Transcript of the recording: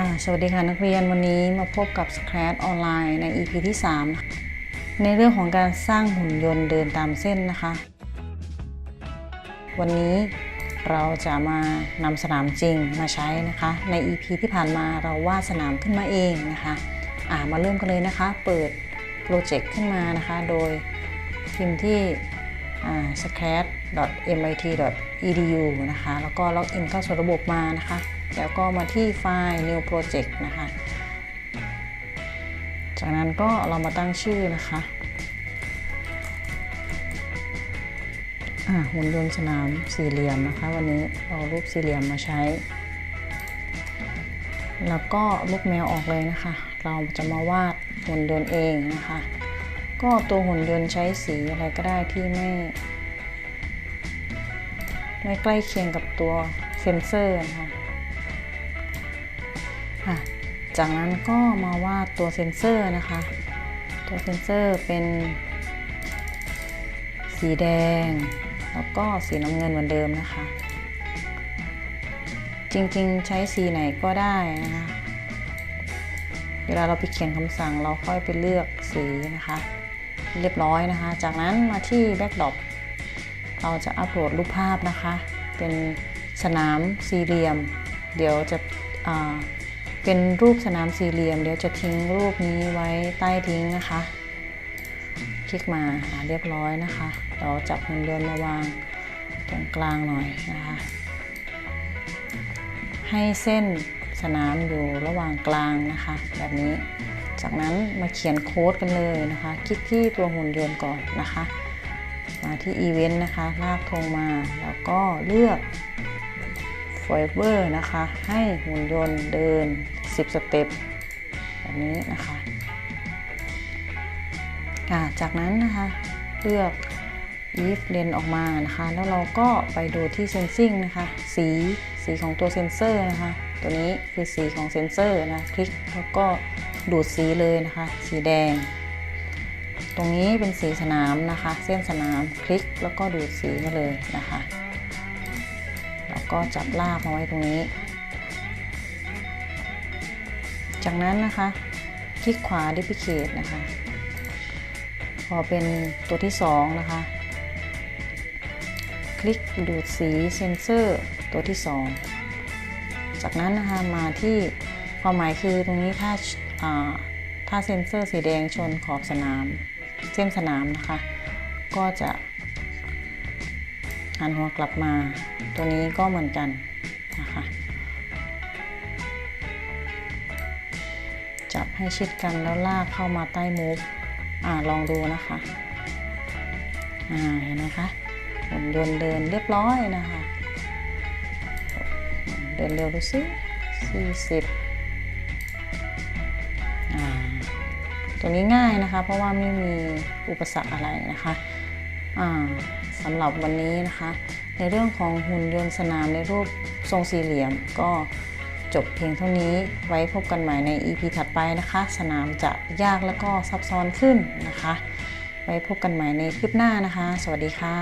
ค่ะสวัสดีค่ะนักเรียนวันนี้มาพบกับ Scratch ออนไลน์ใน EP ที่ 3 ในเรื่องของการสร้างหุ่นยนต์เดินตามเส้นนะคะ วันนี้เราจะมานำสนามจริงมาใช้นะคะ ใน EP ที่ผ่านมาเราวาดสนามขึ้นมาเองนะคะอ่ามาเริ่มกันเลยนะคะ เปิดโปรเจกต์ขึ้นมานะคะ โดยพิมพ์ที่ scratch.mit.edu นะคะ แล้วก็ล็อกอินเข้าสู่ระบบมานะคะ แล้วก็มาที่ไฟล์ new project นะคะ จากนั้นก็เรามาตั้งชื่อนะคะหุ่นยนต์สนามสี่เหลี่ยมนะคะ วันนี้เอารูปสี่เหลี่ยมมาใช้ แล้วก็ลูกแมวออกเลยนะคะ เราจะมาวาดหุ่นยนต์เองนะคะ ก็ตัวหุ่นยนต์ใช้สีอะไรก็ได้ที่ไม่ไม่ใกล้เคียงกับตัวเซนเซอร์นะคะค่ะ จากนั้นก็มาวาดตัวเซนเซอร์นะคะ ตัวเซนเซอร์เป็น สีแดง แล้วก็สีน้ำเงินเหมือนเดิมนะคะ จริงๆใช้สีไหนก็ได้นะคะ เวลาเราไปเขียนคำสั่งเราค่อยไปเลือกสีนะคะ เรียบร้อยนะคะ จากนั้นมาที่แบ็กดรอปเราจะอัปโหลดรูปภาพนะคะ เป็นสนามสี่เหลี่ยม เดี๋ยวจะ เป็นรูปสนามสี่เหลี่ยม เดี๋ยวจะทิ้งรูปนี้ไว้ใต้ทิ้งนะคะ คลิกมาเรียบร้อยนะคะ เราจับหุ่นยนต์มาวางตรงกลางหน่อยนะคะ ให้เส้นสนามอยู่ระหว่างกลางนะคะ แบบนี้ จากนั้นมาเขียนโค้ดกันเลยนะคะ คลิกที่ตัวหุ่นยนต์ก่อนนะคะ มาที่อีเวนต์นะคะ ลากธงมาแล้วก็เลือก Forever นะคะ ให้หุ่นยนต์เดิน 10 สเต็ปแบบนี้นะคะจากนั้นนะคะเลือก if เลนออกมานะคะ แล้วเราก็ไปดูที่ sensing นะคะ สีสีของตัวเซนเซอร์นะคะ ตัวนี้คือสีของเซนเซอร์นะคลิกแล้วก็ดูดสีเลยนะคะ สีแดง ตรงนี้เป็นสีสนามนะคะ เส้นสนามคลิกแล้วก็ดูดสีมาเลยนะคะ แล้วก็จับลากมาไว้ตรงนี้ จากนั้นนะคะคลิกขวา duplicate นะคะ พอเป็นตัวที่ 2 นะคะ คลิกดูดสีเซนเซอร์ตัวที่ 2 จากนั้นนะคะมาที่ความหมายคือตรงนี้ถ้าอ่าถ้าเซนเซอร์สีแดงชนขอบสนามเส้นสนามนะคะ ก็จะหันหัวกลับมา ตัวนี้ก็เหมือนกันนะคะ จับให้ชิดกันแล้วลากเข้ามาใต้มูฟอ่าลองดูนะคะอ่าเห็นไหมคะหุ่นยนต์เดินเรียบร้อยนะคะ เดินเร็วดูสิ40ตัวนี้ง่ายนะคะ เพราะว่าไม่มีอุปสรรคอะไรนะคะสำหรับวันนี้นะคะ ในเรื่องของหุ่นยนต์สนามในรูปทรงสี่เหลี่ยมก็ จบเพียงเท่านี้ ไว้พบกันใหม่ใน EP ถัดไปนะคะ สนามจะยากแล้วก็ซับซ้อนขึ้นนะคะ ไว้พบกันใหม่ในคลิปหน้านะคะ สวัสดีค่ะ